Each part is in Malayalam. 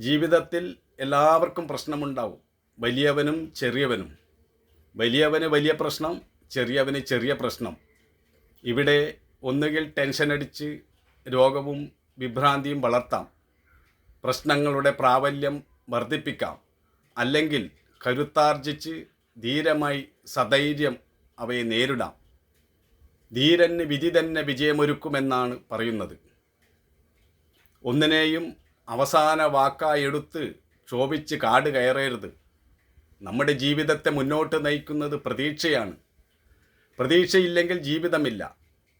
ജീവിതത്തിൽ എല്ലാവർക്കും പ്രശ്നമുണ്ടാവും. വലിയവനും ചെറിയവനും. വലിയവന് വലിയ പ്രശ്നം ചെറിയവന് ചെറിയ പ്രശ്നം. ഇവിടെ ഒന്നുകിൽ ടെൻഷൻ അടിച്ച് രോഗവും വിഭ്രാന്തിയും വളർത്താം. പ്രശ്നങ്ങളുടെ പ്രാബല്യം വർദ്ധിപ്പിക്കാം. അല്ലെങ്കിൽ കരുത്താർജിച്ച് ധീരമായി സധൈര്യം അവയെ നേരിടാം. ധീരന് വിധി തന്നെ വിജയമൊരുക്കുമെന്നാണ് പറയുന്നത്. ഒന്നിനെയും അവസാന വാക്കായി എടുത്ത് ക്ഷോഭിച്ച് കാട് കയറരുത്. നമ്മുടെ ജീവിതത്തെ മുന്നോട്ട് നയിക്കുന്നത് പ്രതീക്ഷയാണ്. പ്രതീക്ഷയില്ലെങ്കിൽ ജീവിതമില്ല.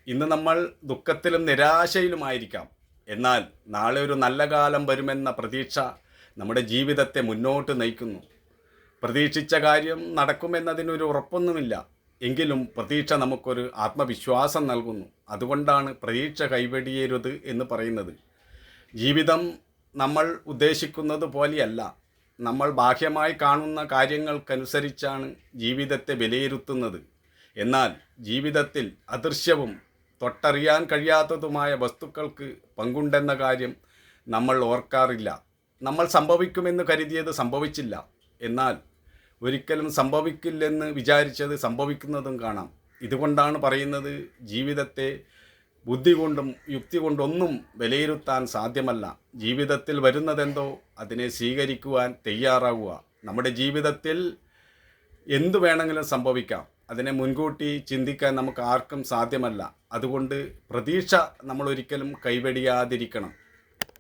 ഇന്ന് നമ്മൾ ദുഃഖത്തിലും നിരാശയിലുമായിരിക്കാം. എന്നാൽ നാളെ ഒരു നല്ല കാലം വരുമെന്ന പ്രതീക്ഷ നമ്മുടെ ജീവിതത്തെ മുന്നോട്ട് നയിക്കുന്നു. പ്രതീക്ഷിച്ച കാര്യം നടക്കുമെന്നതിനൊരു ഉറപ്പൊന്നുമില്ല. എങ്കിലും പ്രതീക്ഷ നമുക്കൊരു ആത്മവിശ്വാസം നൽകുന്നു. അതുകൊണ്ടാണ് പ്രതീക്ഷ കൈവെടിയരുത് എന്ന് പറയുന്നത്. ജീവിതം നമ്മൾ ഉദ്ദേശിക്കുന്നത് പോലെയല്ല. നമ്മൾ ബാഹ്യമായി കാണുന്ന കാര്യങ്ങൾക്കനുസരിച്ചാണ് ജീവിതത്തെ വിലയിരുത്തുന്നത്. എന്നാൽ ജീവിതത്തിൽ അദൃശ്യവും തൊട്ടറിയാൻ കഴിയാത്തതുമായ വസ്തുക്കൾക്ക് പങ്കുണ്ടെന്ന കാര്യം നമ്മൾ ഓർക്കാറില്ല. നമ്മൾ സംഭവിക്കുമെന്ന് കരുതിയത് സംഭവിച്ചില്ല. എന്നാൽ ഒരിക്കലും സംഭവിക്കില്ലെന്ന് വിചാരിച്ചത് സംഭവിക്കുന്നതും കാണാം. ഇതുകൊണ്ടാണ് പറയുന്നത് ജീവിതത്തെ ബുദ്ധി കൊണ്ടും യുക്തി കൊണ്ടൊന്നും വിലയിരുത്താൻ സാധ്യമല്ല. ജീവിതത്തിൽ വരുന്നതെന്തോ അതിനെ സ്വീകരിക്കുവാൻ തയ്യാറാവുക. നമ്മുടെ ജീവിതത്തിൽ എന്തു വേണമെങ്കിലും സംഭവിക്കാം. അതിനെ മുൻകൂട്ടി ചിന്തിക്കാൻ നമുക്ക് ആർക്കും സാധ്യമല്ല. അതുകൊണ്ട് പ്രതീക്ഷ നമ്മൾ ഒരിക്കലും കൈവെടിയാതിരിക്കണം.